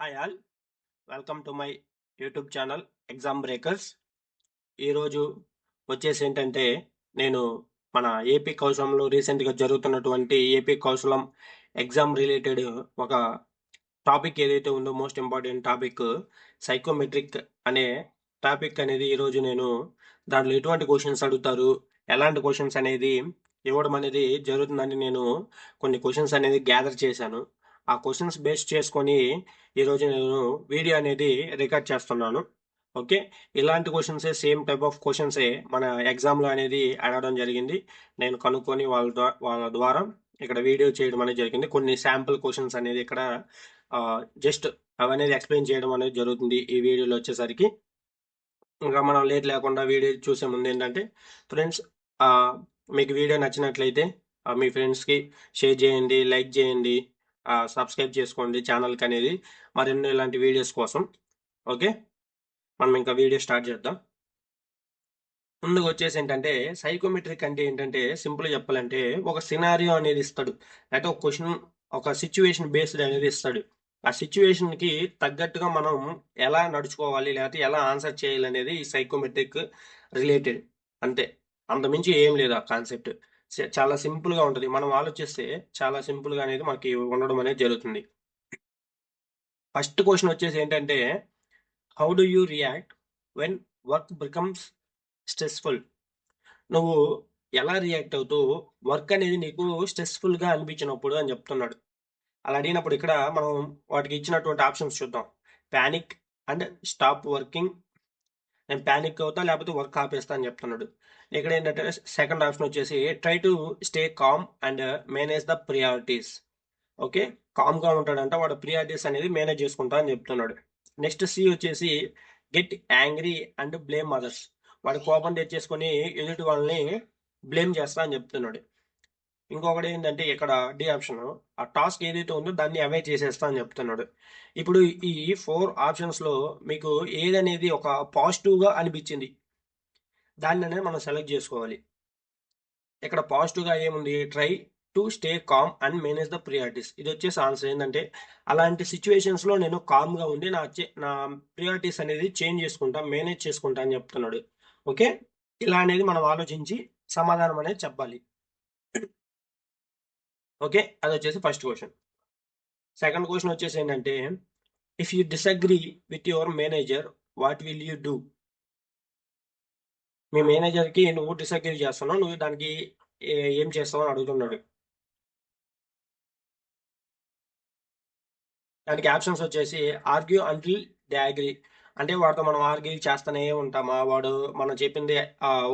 Hi all welcome to my YouTube channel exam breakers ఈరోజు వచ్చేసి ఏంటంటే నేను మన ఏపీ కౌశలంలో రీసెంట్గా జరుగుతున్నటువంటి ఏపీ కౌశలం ఎగ్జామ్ రిలేటెడ్ ఒక టాపిక్ ఏదైతే ఉందో మోస్ట్ ఇంపార్టెంట్ టాపిక్ సైకోమెట్రిక్ అనే టాపిక్ అనేది ఈరోజు నేను దాంట్లో ఎటువంటి క్వశ్చన్స్ అడుగుతారు ఎలాంటి క్వశ్చన్స్ అనేది ఇవ్వడం అనేది జరుగుతుందని నేను కొన్ని క్వశ్చన్స్ అనేది గ్యాదర్ చేశాను. ఆ క్వశ్చన్స్ బేస్ చేసుకొని ఈరోజు నేను వీడియో అనేది రికార్డ్ చేస్తున్నాను. ఓకే? ఇలాంటి క్వశ్చన్సే సేమ్ టైప్ ఆఫ్ క్వశ్చన్సే మన ఎగ్జామ్లో అనేది అడగడం జరిగింది. నేను కనుక్కొని వాళ్ళ ద్వారా వాళ్ళ ద్వారా ఇక్కడ వీడియో చేయడం అనేది జరిగింది. కొన్ని శాంపుల్ క్వశ్చన్స్ అనేది ఇక్కడ జస్ట్ అవనేది ఎక్స్ప్లెయిన్ చేయడం అనేది జరుగుతుంది ఈ వీడియోలో వచ్చేసరికి. ఇంకా మనం లేట్ లేకుండా వీడియో చూసే ముందు ఏంటంటే ఫ్రెండ్స్ మీకు వీడియో నచ్చినట్లయితే మీ ఫ్రెండ్స్కి షేర్ చేయండి లైక్ చేయండి. సబ్స్క్రైబ్ చేసుకోండి ఛానల్కి అనేది మరెన్నో ఇలాంటి వీడియోస్ కోసం. ఓకే? మనం ఇంకా వీడియో స్టార్ట్ చేద్దాం. ముందుకు వచ్చేసి ఏంటంటే సైకోమెట్రిక్ అంటే ఏంటంటే సింపుల్ చెప్పాలంటే ఒక సినారియో అనేది ఇస్తాడు. లేకపోతే ఒక క్వశ్చన్ ఒక సిచ్యువేషన్ బేస్డ్ అనేది ఇస్తాడు. ఆ సిచ్యువేషన్కి తగ్గట్టుగా మనం ఎలా నడుచుకోవాలి లేకపోతే ఎలా ఆన్సర్ చేయాలి అనేది ఈ సైకోమెట్రిక్ రిలేటెడ్. అంతే. అంతమించి ఏం లేదు ఆ కాన్సెప్ట్. చాలా సింపుల్గా ఉంటుంది. మనం ఆలోచిస్తే చాలా సింపుల్గా అనేది మనకి ఉండడం అనేది జరుగుతుంది. ఫస్ట్ క్వశ్చన్ వచ్చేసి ఏంటంటే how do you react when work becomes stressful నువ్వు ఎలా రియాక్ట్ అవుతూ వర్క్ అనేది నీకు స్ట్రెస్ఫుల్గా అనిపించినప్పుడు అని చెప్తున్నాడు. అలా అడిగినప్పుడు ఇక్కడ మనం వాటికి ఇచ్చినటువంటి ఆప్షన్స్ చూద్దాం. ప్యానిక్ అండ్ స్టాప్ వర్కింగ్ నేను ప్యానిక్ అవుతా లేకపోతే వర్క్ ఆపేస్తా అని చెప్తున్నాడు. ఇక్కడ ఏంటంటే సెకండ్ ఆప్షన్ వచ్చేసి try to stay calm and manage the priorities okay కామ్గా ఉంటాడంట వాడు ప్రియారిటీస్ అనేది మేనేజ్ చేసుకుంటా అని చెప్తున్నాడు. నెక్స్ట్ సి వచ్చేసి get angry and blame others వాడు కోపం తెచ్చేసుకొని ఎదుటి వాళ్ళని బ్లేమ్ చేస్తా అని చెప్తున్నాడు. ఇంకొకటి ఏంటంటే ఇక్కడ డి ఆప్షన్ ఆ టాస్క్ ఏదైతే ఉందో దాన్ని అవాయిడ్ చేసేస్తా అని చెప్తున్నాడు. ఇప్పుడు ఈ ఫోర్ ఆప్షన్స్లో మీకు ఏదనేది ఒక పాజిటివ్గా అనిపించింది దాన్ని అనేది మనం సెలెక్ట్ చేసుకోవాలి. ఇక్కడ పాజిటివ్గా ఏముంది? Try to stay calm and manage the priorities ఇది వచ్చేసి ఆన్సర్ ఏంటంటే అలాంటి సిచ్యువేషన్స్లో నేను కామ్గా ఉండి నా నా ప్రియారిటీస్ అనేది చేంజ్ చేసుకుంటా మేనేజ్ చేసుకుంటా అని చెప్తున్నాడు. ఓకే ఇలా అనేది మనం ఆలోచించి సమాధానం అనేది చెప్పాలి. ఓకే అది వచ్చేసి ఫస్ట్ క్వశ్చన్. సెకండ్ క్వశ్చన్ వచ్చేసి ఏంటంటే if you disagree with your manager what will you do మీ మేనేజర్కి నువ్వు డిసగ్రీ చేస్తున్నావు నువ్వు దానికి ఏం చేస్తావు అని అడుగుతున్నాడు. దానికి ఆప్షన్స్ వచ్చేసి ఆర్గ్యూ అంటిల్ దే అగ్రీ అంటే వాడితో మనం ఆర్గ్యూ చేస్తూనే ఉంటామా? వాడు మనం చెప్పింది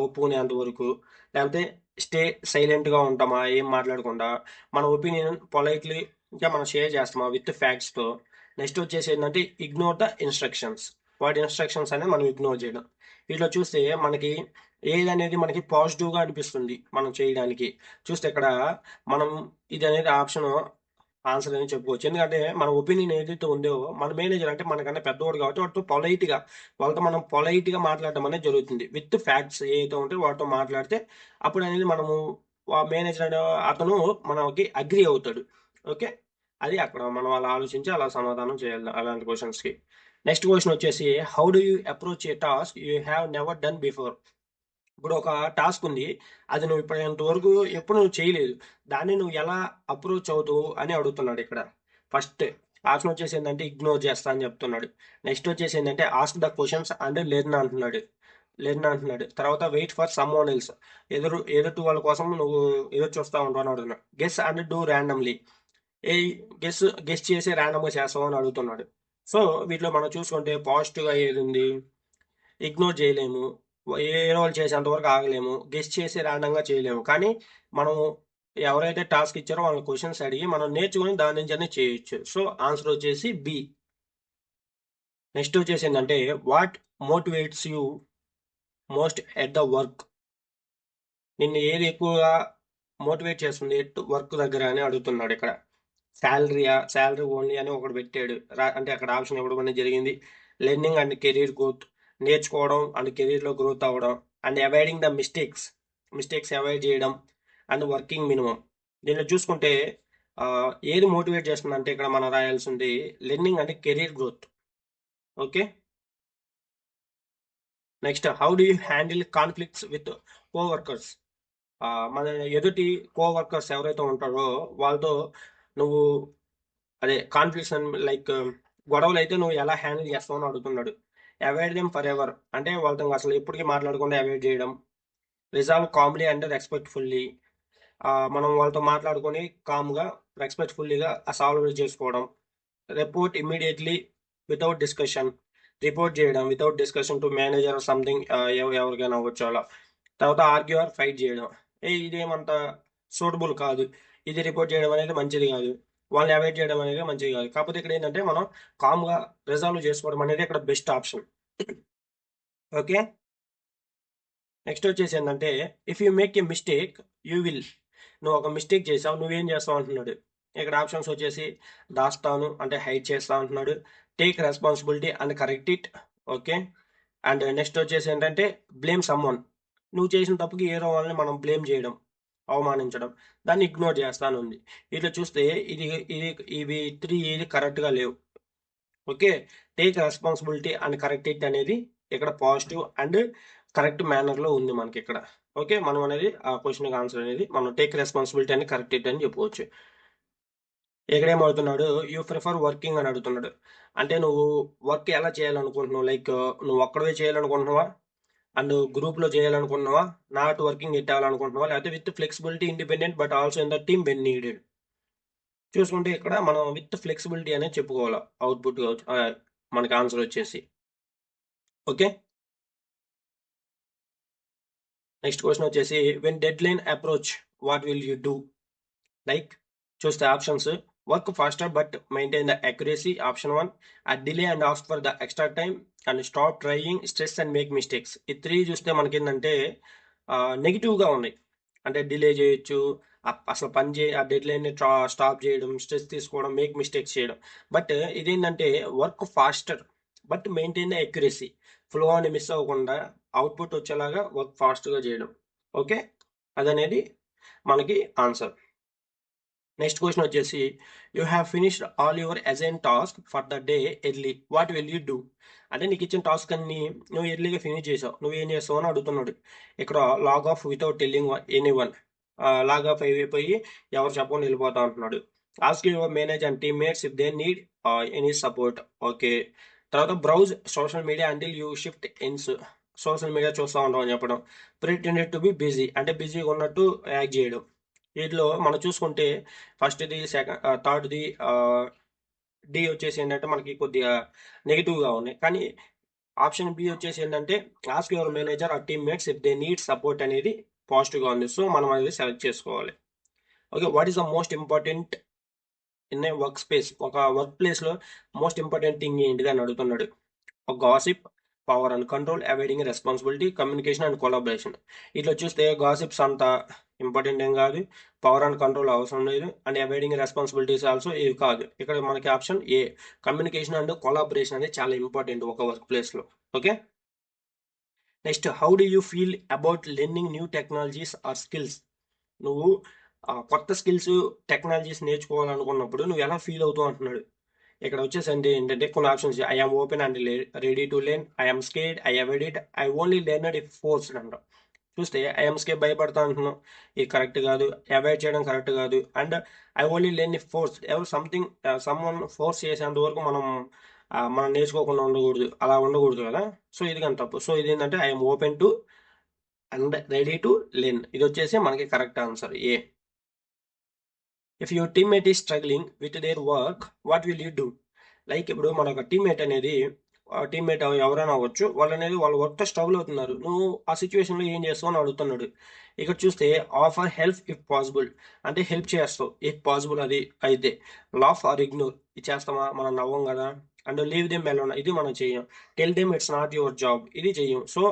ఒప్పుకునేంత వరకు. లేకపోతే స్టే సైలెంట్గా ఉంటామా? ఏం మాట్లాడకుండా మన ఒపీనియన్ పొలైట్లీ ఇంకా మనం షేర్ చేస్తామా విత్ ఫ్యాక్ట్స్తో నెక్స్ట్ వచ్చేసి ఏంటంటే ఇగ్నోర్ ద ఇన్స్ట్రక్షన్స్ వాటి ఇన్స్ట్రక్షన్స్ అనేది మనం ఇగ్నోర్ చేయడం. వీటిలో చూస్తే మనకి ఏది అనేది మనకి పాజిటివ్గా అనిపిస్తుంది మనం చేయడానికి. చూస్తే ఇక్కడ మనం ఇది అనేది ఆప్షన్ ఆన్సర్ అని చెప్పుకోవచ్చు ఎందుకంటే మన ఒపీనియన్ ఏదైతే ఉందో మన మేనేజర్ అంటే మనకన్నా పెద్దవాడు కాబట్టి వాటితో పొలైట్గా వాళ్ళతో మనం పొలైట్గా మాట్లాడటం అనేది జరుగుతుంది. విత్ ఫ్యాక్ట్స్ ఏదైతే ఉంటే వాటితో మాట్లాడితే అప్పుడు అనేది మనము మేనేజర్ అనే అతను మనకి అగ్రి అవుతాడు. ఓకే? అది అక్కడ మనం అలా ఆలోచించి అలా సమాధానం చేయాలి అలాంటి క్వశ్చన్స్కి నెక్స్ట్ క్వశ్చన్ వచ్చేసి how do you approach a task you have never done before ఇప్పుడు ఒక టాస్క్ ఉంది. అది నువ్వు ఇప్పటి వరకు ఎప్పుడు నువ్వు చేయలేదు. దాన్ని నువ్వు ఎలా అప్రోచ్ అవుతావు అని అడుగుతున్నాడు ఇక్కడ. ఫస్ట్ ఆప్షన్ వచ్చేసి ఏంటంటే ఇగ్నోర్ చేస్తా అని చెప్తున్నాడు. నెక్స్ట్ వచ్చేసి ఏంటంటే ఆస్క్ ద క్వశ్చన్స్ అంటే లేదని అంటున్నాడు. లేదని అంటున్నాడు. తర్వాత wait for someone else. ఎదురు ఎదుటి వాళ్ళ కోసం నువ్వు ఎదురు చూస్తా ఉంటావు అని అడుగుతున్నాడు. Guess and do randomly. A guess guess చేసి ర్యాండమ్గా చేస్తావు అని అడుగుతున్నాడు. సో వీటిలో మనం చూసుకుంటే పాజిటివ్గా ఏది ఉంది? ఇగ్నోర్ చేయలేము. ఏ చేసేంతవరకు ఆగలేము. గెస్ట్ చేసి ర్యాండంగా చేయలేము. కానీ మనం ఎవరైతే టాస్క్ ఇచ్చారో వాళ్ళ క్వశ్చన్స్ అడిగి మనం నేర్చుకుని దాని నుంచి అనేది చేయొచ్చు. సో ఆన్సర్ వచ్చేసి బి నెక్స్ట్ వచ్చేసి ఏంటంటే what motivates you most at the work నిన్ను ఏది ఎక్కువగా మోటివేట్ చేస్తుంది? వర్క్ దగ్గర అని అడుగుతున్నాడు ఇక్కడ. శాలరీయా శాలరీ ఓన్లీ అని ఒకటి పెట్టాడు. అంటే అక్కడ ఆప్షన్ ఇవ్వడం అనేది జరిగింది. లెర్నింగ్ అండ్ కెరీర్ గ్రోత్ నేర్చుకోవడం అండ్ కెరీర్లో గ్రోత్ అవ్వడం and avoiding the mistakes mistakes avoid చేయడం అండ్ వర్కింగ్ మినిమం దీనిలో చూసుకుంటే ఏది మోటివేట్ చేస్తుంది అంటే ఇక్కడ మనం రాయాల్సింది లెర్నింగ్ అంటే career growth okay? Next how do you handle conflicts with coworkers మన ఎదుటి కోవర్కర్స్ ఎవరైతే ఉంటారో వాళ్ళతో నువ్వు అదే కాన్ఫ్లిక్ట్స్ లైక్ గొడవలు అయితే నువ్వు ఎలా హ్యాండిల్ చేస్తావు అని అడుగుతున్నాడు. అవాయిడ్ దెమ్ ఫర్ ఎవర్ అంటే వాళ్ళతో అసలు ఎప్పటికీ మాట్లాడకుండా అవాయిడ్ చేయడం. రిజాల్వ్ కామ్లీ అండ్ రెస్పెక్ట్ఫుల్లీ మనం వాళ్ళతో మాట్లాడుకొని కామ్గా రెస్పెక్ట్ఫుల్లీగా సాల్వ్ చేసుకోవడం. Report immediately without discussion report చేయడం. Without discussion to manager something ఎవరికైనా అవ్వచ్చు అలా. తర్వాత ఆర్గ్యూ ఆర్ ఫైట్ చేయడం. ఏ ఇదేమంత సూటబుల్ కాదు. ఇది రిపోర్ట్ చేయడం అనేది మంచిది కాదు. వాళ్ళని అవాయిడ్ చేయడం అనేది మంచిది కాదు. కాకపోతే ఇక్కడ ఏంటంటే మనం కామ్గా రిజాల్వ్ చేసుకోవడం అనేది ఇక్కడ బెస్ట్ ఆప్షన్ ఓకే నెక్స్ట్ వచ్చేసి ఏంటంటే if you make a mistake you will నువ్వు ఒక మిస్టేక్ చేసావు నువ్వేం చేస్తావు అంటున్నాడు. ఇక్కడ ఆప్షన్స్ వచ్చేసి దాస్తాను అంటే హైడ్ చేస్తా అంటున్నాడు. Take responsibility and correct it okay and next వచ్చేసి ఏంటంటే బ్లేమ్ సమ్మోన్ నువ్వు చేసిన తప్పుకి ఏదో వాళ్ళని మనం బ్లేమ్ చేయడం. అవమానించడం. దాన్ని ఇగ్నోర్ చేస్తాను ఉంది ఇట్లా చూస్తే ఇది ఇది ఇవి త్రీ ఇది కరెక్ట్గా లేవు. Okay? Take responsibility and correct it అనేది ఇక్కడ పాజిటివ్ అండ్ కరెక్ట్ మేనర్లో ఉంది మనకి ఇక్కడ ఓకే? మనం అనేది ఆ క్వశ్చన్కి ఆన్సర్ అనేది మనం టేక్ రెస్పాన్సిబిలిటీ అని కరెక్ట్ ఇట్ అని చెప్పుకోవచ్చు ఇక్కడ అడుగుతున్నాడు యూ ప్రిఫర్ వర్కింగ్ అని అడుగుతున్నాడు. అంటే నువ్వు వర్క్ ఎలా చేయాలనుకుంటున్నావు? లైక్ నువ్వు ఒక్కడవే చేయాలనుకుంటున్నావా? అండ్ గ్రూప్లో చేయాలనుకుంటున్నావా? నాట్ వర్కింగ్ పెట్టాలనుకుంటున్నావా లేకపోతే with flexibility independent but also in the team when needed చూసుకుంటే ఇక్కడ మనం విత్ ఫ్లెక్సిబిలిటీ అనేది చెప్పుకోవాలి. అవుట్పుట్ మనకి ఆన్సర్ వచ్చేసి. ఓకే నెక్స్ట్ క్వశ్చన్ వచ్చేసి when deadline approach what will you do like చూస్తే options work faster but maintain the accuracy option one a delay and off for the extra time and stop trying stress and make mistakes ఈ three చూస్తే మనకి ఏంటంటే నెగిటివ్గా ఉన్నాయి. అంటే delay చేయొచ్చు అసలు పని చే ఆ డెడ్ లైన్ స్టాప్ చేయడం స్ట్రెస్ తీసుకోవడం మేక్ మిస్టేక్స్ చేయడం. బట్ ఇదేంటంటే work faster but maintain accuracy flow అని మిస్ అవ్వకుండా అవుట్పుట్ వచ్చేలాగా వర్క్ ఫాస్ట్గా చేయడం. ఓకే అదనేది మనకి ఆన్సర్ నెక్స్ట్ క్వశ్చన్ వచ్చేసి you have finished all your assigned task for the day early what will you do అంటే నీకు ఇచ్చిన టాస్క్ అన్ని నువ్వు ఎర్లీగా ఫినిష్ చేసావు. నువ్వు ఏం చేస్తావు అని అడుగుతున్నాడు. ఇక్కడ log off without telling anyone log off అయిపోయి ఎవరు చెప్పని వెళ్ళిపోతా అంటున్నాడు. Ask your manage and teammates if they need any support okay తర్వాత browse social media until you shift ends social media చూస్తూ ఉంటాం అని చెప్పడం. ప్రిటెండెడ్ టు బి బిజీ అంటే బిజీగా ఉన్నట్టు యాక్ట్ చేయడం. వీటిలో మనం చూసుకుంటే ఫస్ట్ది సెకండ్ థర్డ్ది డి వచ్చేసి ఏంటంటే మనకి కొద్దిగా నెగిటివ్గా ఉన్నాయి. కానీ ఆప్షన్ బి వచ్చేసి ఏంటంటే ask your manager a teammates if they need support అనేది పాజిటివ్గా ఉంది. సో మనం అనేది సెలెక్ట్ చేసుకోవాలి. Okay what is the most important in a work space? ఒక వర్క్ ప్లేస్లో మోస్ట్ ఇంపార్టెంట్ థింగ్ ఏంటిది అని అడుగుతున్నాడు. ఒక gossip power and control avoiding responsibility communication and collaboration ఇట్లా చూస్తే గాసిప్స్ అంత ఇంపార్టెంట్ ఏం కాదు. పవర్ అండ్ కంట్రోల్ అవసరం లేదు. అండ్ అవాయిడింగ్ రెస్పాన్సిబిలిటీస్ ఆల్సో ఇవి కాదు. ఇక్కడ మనకి option A communication and collaboration అనేది చాలా ఇంపార్టెంట్ ఒక వర్క్ ప్లేస్లో okay next how do you feel about learning new technologies or skills నువ్వు కొత్త స్కిల్స్ టెక్నాలజీస్ నేర్చుకోవాలనుకున్నప్పుడు నువ్వు ఎలా ఫీల్ అవుతావు అంటున్నాడు. ఇక్కడ వచ్చేసి అంటే ఏంటంటే కొన్ని options I'm open and ready to learn I'm scared I avoid it I only learn if forced అంటాం. చూస్తే స్కేప్ భయపడతా అంటున్నాం. ఇది కరెక్ట్ కాదు. అవాయిడ్ చేయడం కరెక్ట్ కాదు. అండ్ ఐ ఓన్లీ లేని ఫోర్స్ ఎవరు సంథింగ్ సమ్ వన్ ఫోర్స్ చేసేంత వరకు మనం మనం నేర్చుకోకుండా ఉండకూడదు. అలా ఉండకూడదు కదా. సో ఇది కానీ తప్పు. సో ఇది ఏంటంటే I'm open to and ready to learn ఇది వచ్చేసి మనకి correct answer A if your teammate is struggling with their work what will you do like ఇప్పుడు మన ఒక టీమ్మేట్ అనేది టీమ్మేట్ ఎవరైనా అవ్వచ్చు వాళ్ళు అనేది వాళ్ళ వర్క్తో స్ట్రగుల్ అవుతున్నారు. నువ్వు ఆ సిచ్యువేషన్లో ఏం చేస్తావు అని అడుగుతున్నాడు. ఇక్కడ చూస్తే ఆఫర్ హెల్ప్ ఇఫ్ పాసిబుల్ అంటే హెల్ప్ చేస్తావు. ఇఫ్ పాసిబుల్ అది అయితే. లాఫ్ ఆర్ ఇగ్నోర్ ఇది చేస్తామా? మనం నవ్వం కదా. అండ్ లీవ్ దెమ్ ఎలోన్ ఇది మనం చెయ్యం tell them it's not your job ఇది చెయ్యం సో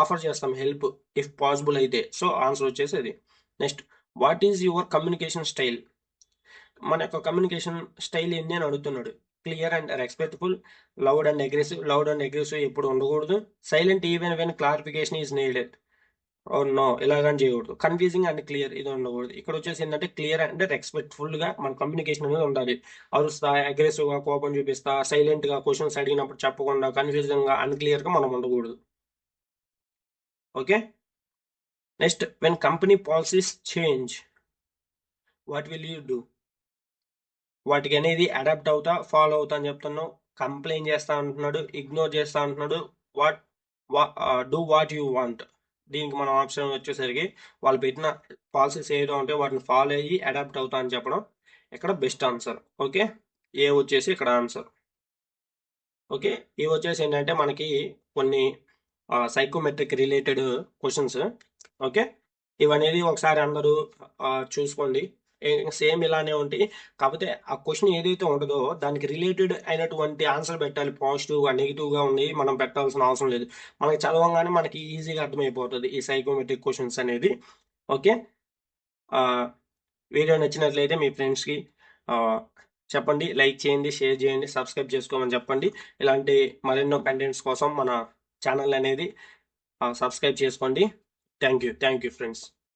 ఆఫర్ చేస్తాం హెల్ప్ ఇఫ్ పాసిబుల్ అయితే. సో ఆన్సర్ వచ్చేసి అది next what is your communication style మన యొక్క కమ్యూనికేషన్ స్టైల్ ఏంటి అని అడుగుతున్నాడు. Clear and respectful loud and aggressive loud and aggressive ఎప్పుడు ఉండకూడదు. Silent even when clarification is needed no ఇలాగని చేయకూడదు. కన్ఫ్యూజింగ్ అండ్ క్లియర్ ఇది ఉండకూడదు. ఇక్కడ వచ్చేసి ఏంటంటే క్లియర్ అండ్ రెస్పెక్ట్ఫుల్గా మన కమ్యూనికేషన్ అనేది ఉండాలి. అరుస్తా అగ్రెసివ్గా కోపం చూపిస్తా సైలెంట్గా క్వశ్చన్స్ అడిగినప్పుడు చెప్పకుండా కన్ఫ్యూజింగ్గా అన్క్లియర్గా మనం ఉండకూడదు. Okay next when company policies change what will you do వాటికి అనేది అడాప్ట్ అవుతా ఫాలో అవుతా అని చెప్తున్నావు. కంప్లైంట్ చేస్తా అంటున్నాడు ఇగ్నోర్ చేస్తా అంటున్నాడు. What do what you want. దీనికి మనం ఆప్షన్ వచ్చేసరికి వాళ్ళు పెట్టిన పాలసీస్ ఏదో ఉంటే వాటిని ఫాలో అయ్యి అడాప్ట్ అవుతా అని చెప్పడం ఇక్కడ బెస్ట్ ఆన్సర్. ఓకే? ఏ వచ్చేసి ఇక్కడ ఆన్సర్. ఓకే? ఇవి వచ్చేసి ఏంటంటే మనకి కొన్ని సైకోమెట్రిక్ రిలేటెడ్ క్వశ్చన్స్ ఓకే? ఇవనేది ఒకసారి అందరూ చూసుకోండి. సేమ్ ఇలానే ఉంటాయి కాకపోతే ఆ క్వశ్చన్ ఏదైతే ఉంటుందో దానికి రిలేటెడ్ అయినటువంటి ఆన్సర్ పెట్టాలి. పాజిటివ్గా నెగిటివ్గా ఉంది మనం పెట్టాల్సిన అవసరం లేదు. మనకి చదవంగానే మనకి ఈజీగా అర్థమైపోతుంది ఈ సైకోమెట్రిక్ క్వశ్చన్స్ అనేది. ఓకే వీడియో నచ్చినట్లయితే మీ ఫ్రెండ్స్కి చెప్పండి లైక్ చేయండి షేర్ చేయండి సబ్స్క్రైబ్ చేసుకోమని చెప్పండి. ఇలాంటి మరెన్నో కంటెంట్స్ కోసం మన ఛానల్ అనేది సబ్స్క్రైబ్ చేసుకోండి. Thank you thank you friends